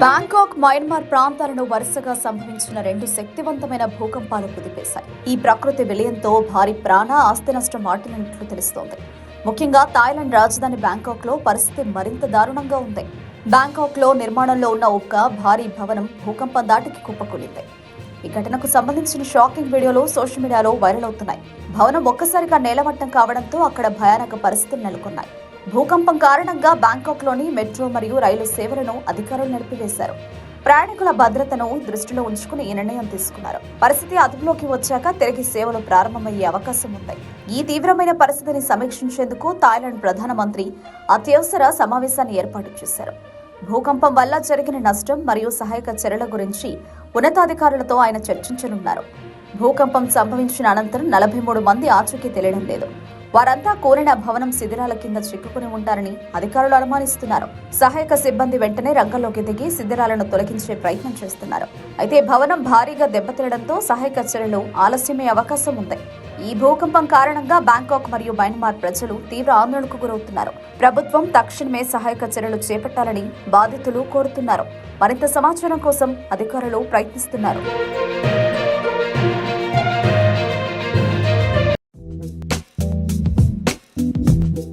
Bangkok Myanmar ప్రాంతాలను వరుసగా సంభవించిన రెండు శక్తివంతమైన భూకంపాలు కుదిపేశాయి. ఈ ప్రకృతి విలయంతో భారీ ప్రాణ ఆస్తి నష్టం వాటిల్లినట్లు తెలుస్తోంది. ముఖ్యంగా థాయిలాండ్ రాజధాని బ్యాంకాక్లో పరిస్థితి మరింత దారుణంగా ఉంది. బ్యాంకాక్లో నిర్మాణంలో ఉన్న ఒక్క భారీ భవనం భూకంపం దాటికి కుప్పకూలింది. ఈ ఘటనకు సంబంధించిన షాకింగ్ వీడియోలు సోషల్ మీడియాలో వైరల్ అవుతున్నాయి. భవనం ఒక్కసారిగా నేలమట్టం కావడంతో అక్కడ భయానక పరిస్థితులు నెలకొన్నాయి. భూకంపం కారణంగా బ్యాంకాక్లోని మెట్రో మరియు రైలు సేవలను అధికారులు నిలిపివేశారు. ప్రయాణికుల భద్రతను దృష్టిలో ఉంచుకుని ఈ నిర్ణయం తీసుకున్నారు. పరిస్థితి అదుపులోకి వచ్చాక తిరిగి సేవలు ప్రారంభమయ్యే అవకాశం ఉంది. ఈ తీవ్రమైన పరిస్థితిని సమీక్షించేందుకు థాయిలాండ్ ప్రధానమంత్రి అత్యవసర సమావేశాన్ని ఏర్పాటు చేశారు. భూకంపం వల్ల జరిగిన నష్టం మరియు సహాయక చర్యల గురించి ఉన్నతాధికారులతో ఆయన చర్చించనున్నారు. భూకంపం సంభవించిన అనంతరం నలభై మూడు మంది ఆచూకీ తెలియడం లేదు. వారంతా కోరిన భవనం శిథిరాల కింద చిక్కుకుని ఉంటారని అధికారులు అనుమానిస్తున్నారు. సహాయక సిబ్బంది వెంటనే రంగంలోకి దిగి శిథిరాలను తొలగించే ప్రయత్నం చేస్తున్నారు. అయితే భవనం భారీగా దెబ్బతినడంతో సహాయక చర్యలు ఆలస్యమే అవకాశం ఉంది. ఈ భూకంపం కారణంగా బ్యాంకాక్ మరియు మయన్మార్ ప్రజలు తీవ్ర ఆందోళనకు గురవుతున్నారు. ప్రభుత్వం తక్షణమే సహాయక చర్యలు చేపట్టాలని బాధితులు కోరుతున్నారు. మరింత సమాచారం కోసం అధికారులు ప్రయత్నిస్తున్నారు.